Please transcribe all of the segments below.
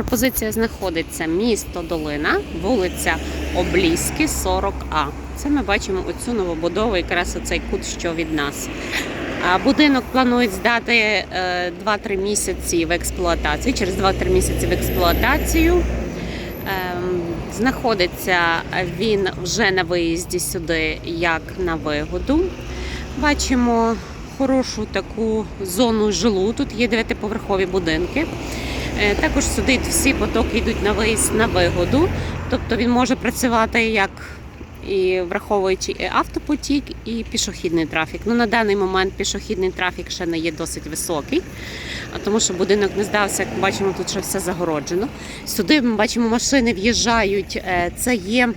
Пропозиція знаходиться місто Долина, вулиця Обліски, 40А. Це ми бачимо оцю новобудову, якраз оцей кут, що від нас. Будинок планують здати е, 2-3 місяці в експлуатацію. Через 2-3 місяці в експлуатацію. Ем, Знаходиться він вже на виїзді сюди, як на вигоду. Бачимо хорошу таку зону жилу. Тут є дев'ятиповерхові будинки. Е, Також сюди всі потоки йдуть на виїзд на вигоду. Тобто він може працювати як і враховуючи і автопотік, і пішохідний трафік. Ну на даний момент пішохідний трафік ще не є досить високий, тому що будинок не здався, як бачимо, тут ще все загороджено. Сюди ми бачимо, машини в'їжджають. Е, Це є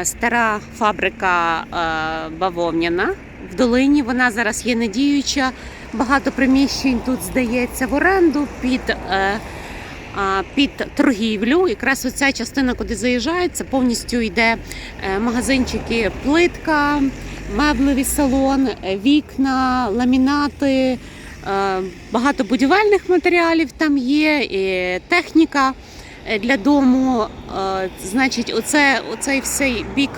е, стара фабрика бавовняна в долині. Вона зараз є недіюча. Багато приміщень тут здається в оренду під. е, Під торгівлю, якраз оця частина, куди заїжджають, це повністю йде е, магазинчики, плитка, меблевий салон, вікна, ламінати, е, багато будівельних матеріалів там є, і техніка для дому. Значить, оце, оцей всей бік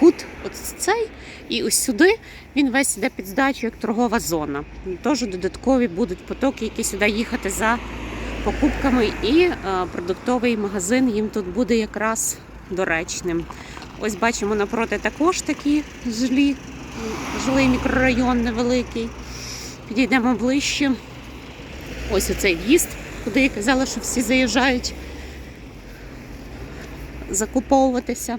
кут, от цей, і ось сюди він весь іде під здачу як торгова зона. Тож додаткові будуть потоки, які сюди їхати за покупками, і е, продуктовий магазин їм тут буде якраз доречним. Ось бачимо напроти також такі жилі, жилий мікрорайон невеликий. Підійдемо ближче. Ось оцей в'їзд, куди я казала, що всі заїжджають закуповуватися.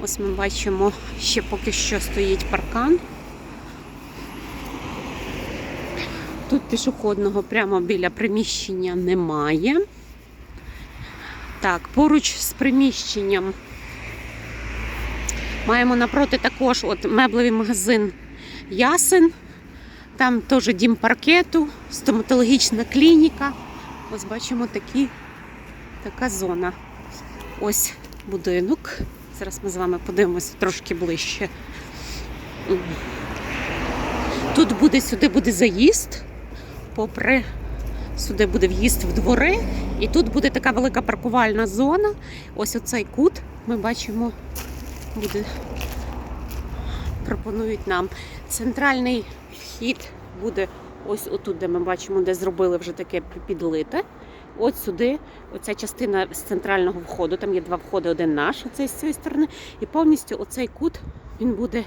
Ось ми бачимо, ще поки що стоїть паркан. Тут пішохідного прямо біля приміщення немає. Так, поруч з приміщенням маємо напроти також от меблевий магазин Ясен. Там теж дім паркету, стоматологічна клініка. Ось бачимо такі, така зона. Ось будинок. Зараз ми з вами подивимося трошки ближче. Тут буде сюди буде заїзд попри сюди буде в'їзд в двори, і тут буде така велика паркувальна зона. Ось оцей кут ми бачимо, буде пропонують нам. Центральний вхід буде ось отут, де ми бачимо, де зробили вже таке підлите. От сюди, оця частина з центрального входу, там є два входи, один наш, оцей з цієї сторони, і повністю оцей кут він буде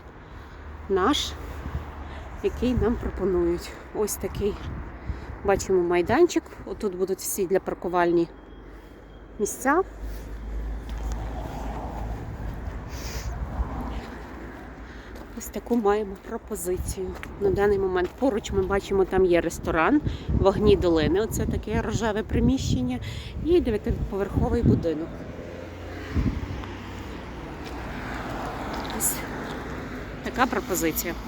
наш, який нам пропонують. Ось такий. Бачимо майданчик. Отут будуть всі для паркувальні місця. Ось таку маємо пропозицію. На даний момент поруч ми бачимо, там є ресторан Вогні долини. Оце таке рожеве приміщення і дев'ятиповерховий будинок. Ось така пропозиція.